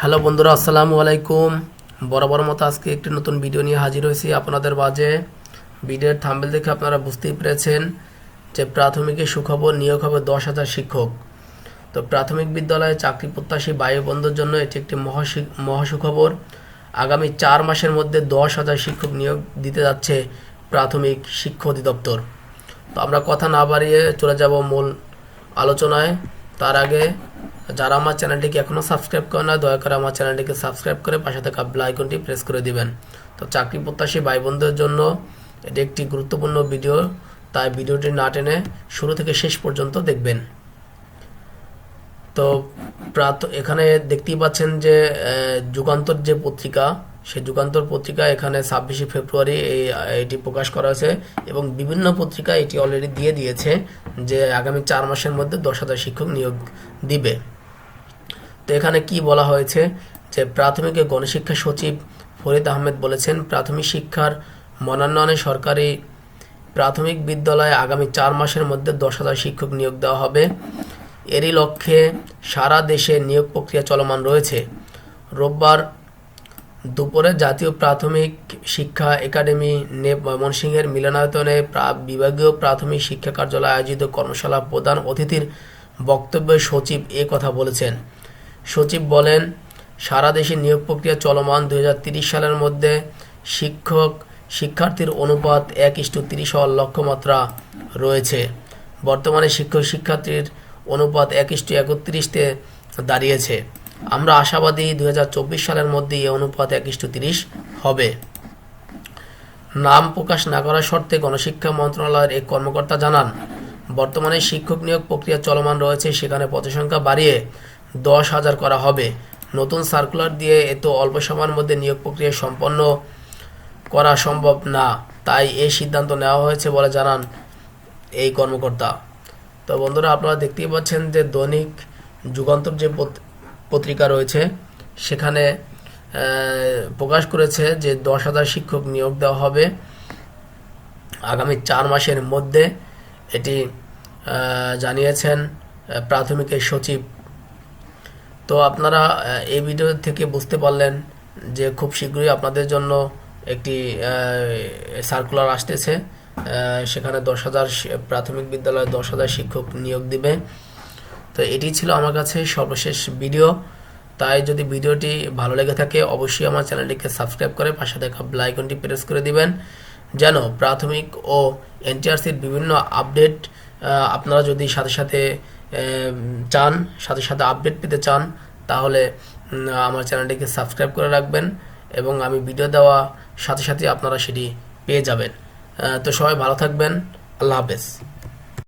Hello বন্ধুরা, আসসালামু আলাইকুম। বরাবর মতো আজকে একটি নতুন ভিডিও নিয়ে হাজির হয়েছি আপনাদের মাঝে। ভিডিওর থাম্বেল দেখে আপনারা বুঝতেই পেরেছেন যে প্রাথমিকে সুখবর নিয়োগ হবে দশ হাজার শিক্ষক। তো প্রাথমিক বিদ্যালয়ে চাকরি প্রত্যাশী বায়ু বন্ধের জন্য এটি একটি মহাসুখবর আগামী চার মাসের মধ্যে দশ হাজার শিক্ষক নিয়োগ দিতে যাচ্ছে প্রাথমিক শিক্ষা অধিদপ্তর। তো আমরা কথা না বাড়িয়ে চলে যাব মূল আলোচনায়। তার আগে যারা আমার চ্যানেলটিকে এখনও সাবস্ক্রাইব করে না, দয়া করে আমার চ্যানেলটিকে সাবস্ক্রাইব করে পাশে থাকা বেল আইকনটি প্রেস করে দিবেন। তো চাকরি প্রত্যাশী ভাই বোনদের জন্য এটি একটি গুরুত্বপূর্ণ ভিডিও তাই ভিডিওটি না টেনে শুরু থেকে শেষ পর্যন্ত দেখবেন। তো প্রাত এখানে দেখতেই পাচ্ছেন যে যুগান্তর যে পত্রিকা, সেই যুগান্তর পত্রিকা এখানে ছাব্বিশে ফেব্রুয়ারি এই এটি প্রকাশ করা হয়েছে এবং বিভিন্ন পত্রিকা এটি অলরেডি দিয়ে দিয়েছে যে আগামী চার মাসের মধ্যে দশ হাজার শিক্ষক নিয়োগ দিবে। তো এখানে কি বলা হয়েছে? যে প্রাথমিকে গণশিক্ষা সচিব ফরিদ আহমেদ বলেছেন, প্রাথমিক শিক্ষার মনোনয়নে সরকারি প্রাথমিক বিদ্যালয়ে আগামী চার মাসের মধ্যে দশ হাজার শিক্ষক নিয়োগ দেওয়া হবে। এরই লক্ষ্যে সারা দেশে নিয়োগ প্রক্রিয়া চলমান রয়েছে। রোববার দুপুরে জাতীয় প্রাথমিক শিক্ষা একাডেমি নে ময়মনসিংহের মিলনায়তনে বিভাগীয় প্রাথমিক শিক্ষা কার্যালয়ে আয়োজিত কর্মশালা প্রধান অতিথির বক্তব্যে সচিব এ কথা বলেছেন। সচিব বলেন, সারা দেশে নিয়োগ প্রক্রিয়া চলমান দুই সালের মধ্যে শিক্ষক, শিক্ষার্থীর অনুপাত এক ইস্টু তিরিশ হওয়ার লক্ষ্যমাত্রা রয়েছে। বর্তমানে শিক্ষক শিক্ষার্থীর অনুপাত এক ইস্টু একত্রিশতে দাঁড়িয়েছে। আমরা আশাবাদী দুই হাজার চব্বিশ সালের মধ্যে এই অনুপাত এক ইস্টু তিরিশ হবে। নাম প্রকাশ না করার শর্তে গণশিক্ষা মন্ত্রণালয়ের এক কর্মকর্তা জানান, বর্তমানে শিক্ষক নিয়োগ প্রক্রিয়া চলমান রয়েছে, সেখানে পদসংখ্যা বাড়িয়ে দশ হাজার করা হবে। নতুন সার্কুলার দিয়ে এত অল্প সময়ের মধ্যে নিয়োগ প্রক্রিয়া সম্পন্ন করা সম্ভব না। তাই এই সিদ্ধান্ত নেওয়া হয়েছে বলে জানান এই কর্মকর্তা। তো বন্ধুরা, আপনারা দেখতেই পাচ্ছেন যে দৈনিক যুগান্তর যে পত- পত্রিকা রয়েছে, সেখানে প্রকাশ করেছে যে দশ হাজার শিক্ষক নিয়োগ দেওয়া হবে আগামী চার মাসের মধ্যে। এটি জানিয়েছেন প্রাথমিকের সচিব তো আপনারা এই ভিডিও থেকে বুঝতে পারলেন যে খুব শীঘ্রই আপনাদের জন্য একটি সার্কুলার আসতেছে। সেখানে দশ হাজার প্রাথমিক বিদ্যালয়ে দশ হাজার শিক্ষক নিয়োগ দিবে। তো এটি ছিল আমার কাছে সর্বশেষ ভিডিও তাই যদি ভিডিওটি ভালো লেগে থাকে, অবশ্যই আমার চ্যানেলটিকে সাবস্ক্রাইব করে পাশে বেল আইকনটি প্রেস করে দিবেন। যেন প্রাথমিক ও এনটিআরসির বিভিন্ন আপডেট আপনারা যদি সাথে সাথে চান, সাথে সাথে আপডেট পেতে চান, তাহলে আমার চ্যানেলটিকে সাবস্ক্রাইব করে রাখবেন এবং আমি ভিডিও দেওয়া সাথে সাথে আপনারা সেটি পেয়ে যাবেন। তো সবাই ভালো থাকবেন। আল্লাহ হাফেজ।